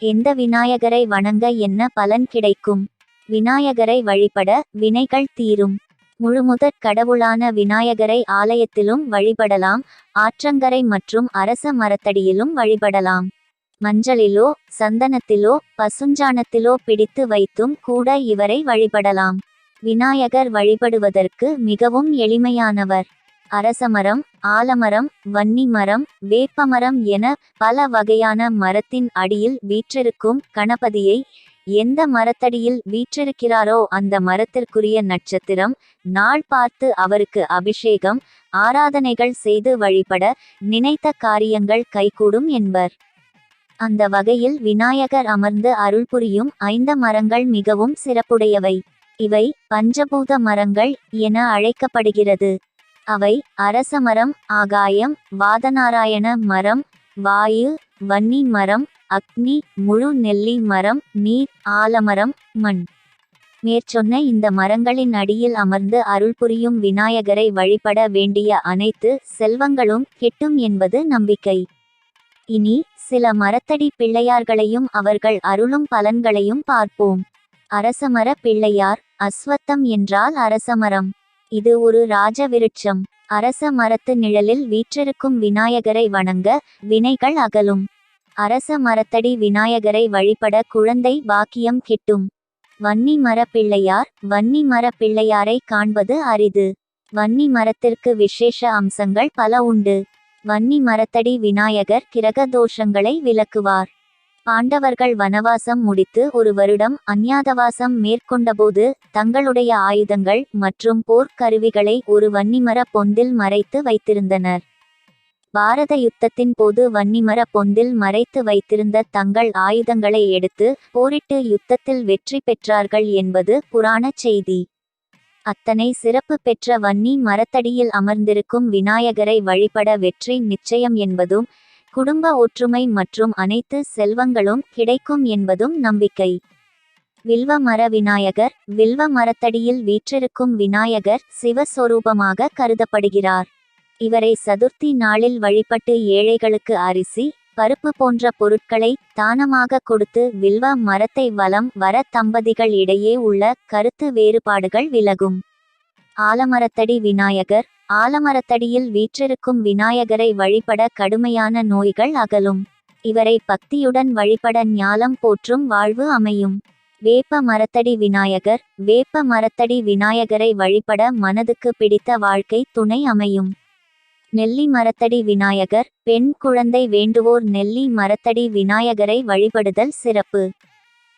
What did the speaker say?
எந்த விநாயகரை வணங்க என்ன பலன் கிடைக்கும்? விநாயகரை வழிபட வினைகள் தீரும். முழுமுதற் கடவுளான விநாயகரை ஆலயத்திலும் வழிபடலாம் ஆற்றங்கரை மற்றும் அரச மரத்தடியிலும் வழிபடலாம். மஞ்சளிலோ சந்தனத்திலோ பசுஞ்சாணத்திலோ பிடித்து வைத்தும் கூட இவரை வழிபடலாம். விநாயகர் வழிபடுவதற்கு மிகவும் எளிமையானவர். அரசமரம் ஆலமரம் வன்னி மரம் வேப்பமரம் என பல வகையான மரத்தின் அடியில் வீற்றிருக்கும் கணபதியை எந்த மரத்தடியில் வீற்றிருக்கிறாரோ அந்த மரத்திற்குரிய நட்சத்திரம் நாள் பார்த்து அவருக்கு அபிஷேகம் ஆராதனைகள் செய்து வழிபட நினைத்த காரியங்கள் கைகூடும் என்பர். அந்த வகையில் விநாயகர் அமர்ந்து அருள் புரியும் ஐந்த மரங்கள் மிகவும் சிறப்புடையவை. இவை பஞ்சபூத மரங்கள் என அழைக்கப்படுகிறது. அவை அரசமரம் ஆகாயம் வாதநாராயண மரம் வாயு வன்னி மரம் அக்னி முழு நெல்லி மரம் நீர் ஆலமரம் மண். மேற்சொன்ன இந்த மரங்களின் அடியில் அமர்ந்து அருள் புரியும் விநாயகரை வழிபட வேண்டிய அனைத்து செல்வங்களும் கிட்டும் என்பது நம்பிக்கை. இனி சில மரத்தடி பிள்ளையார்களையும் அவர்கள் அருளும் பலன்களையும் பார்ப்போம். அரசமர பிள்ளையார் அஸ்வத்தம் என்றால் அரசமரம். இது ஒரு ராஜ விருட்சம் அரச மரத்து நிழலில் வீற்றிருக்கும் விநாயகரை வணங்க வினைகள் அகலும். அரச மரத்தடி விநாயகரை வழிபட குழந்தை பாக்கியம் கிட்டும். வன்னி மர பிள்ளையார் வன்னி மர பிள்ளையாரை காண்பது அரிது. வன்னி மரத்திற்கு விசேஷ அம்சங்கள் பல உண்டு. வன்னி மரத்தடி விநாயகர் கிரக தோஷங்களை விளக்குவார். பாண்டவர்கள் வனவாசம் முடித்து ஒரு வருடம் அந்யாதவாசம் மேற்கொண்டபோது தங்களுடைய ஆயுதங்கள் மற்றும் போர்க்கருவிகளை ஒரு வன்னிமர பொந்தில் மறைத்து வைத்திருந்தனர். பாரத யுத்தத்தின் போது வன்னிமர பொந்தில் மறைத்து வைத்திருந்த தங்கள் ஆயுதங்களை எடுத்து போரிட்டு யுத்தத்தில் வெற்றி பெற்றார்கள் என்பது புராணச் செய்தி. அத்தனை சிறப்பு பெற்ற வன்னி மரத்தடியில் அமர்ந்திருக்கும் விநாயகரை வழிபட வெற்றி நிச்சயம் என்பதும் குடும்ப ஒற்றுமை மற்றும் அனைத்து செல்வங்களும் கிடைக்கும் என்பதும் நம்பிக்கை. வில்வ மர விநாயகர் வில்வ மரத்தடியில் வீற்றிருக்கும் விநாயகர் சிவஸ்வரூபமாக கருதப்படுகிறார். இவரை சதுர்த்தி நாளில் வழிபட்டு ஏழைகளுக்கு அரிசி பருப்பு போன்ற பொருட்களை தானமாக கொடுத்து வில்வ மரத்தை வலம் வர தம்பதிகள் இடையே உள்ள கருத்து வேறுபாடுகள் விலகும். ஆலமரத்தடி விநாயகர். ஆலமரத்தடியில் வீற்றிருக்கும் விநாயகரை வழிபட கடுமையான நோய்கள் அகலும். இவரை பக்தியுடன் வழிபட ஞாலம் போற்றும் வாழ்வு அமையும். வேப்ப மரத்தடி விநாயகர். வேப்ப மரத்தடி விநாயகரை வழிபட மனதுக்கு பிடித்த வாழ்க்கை துணை அமையும். நெல்லி மரத்தடி விநாயகர். பெண் குழந்தை வேண்டுவோர் நெல்லி மரத்தடி விநாயகரை வழிபடுதல் சிறப்பு.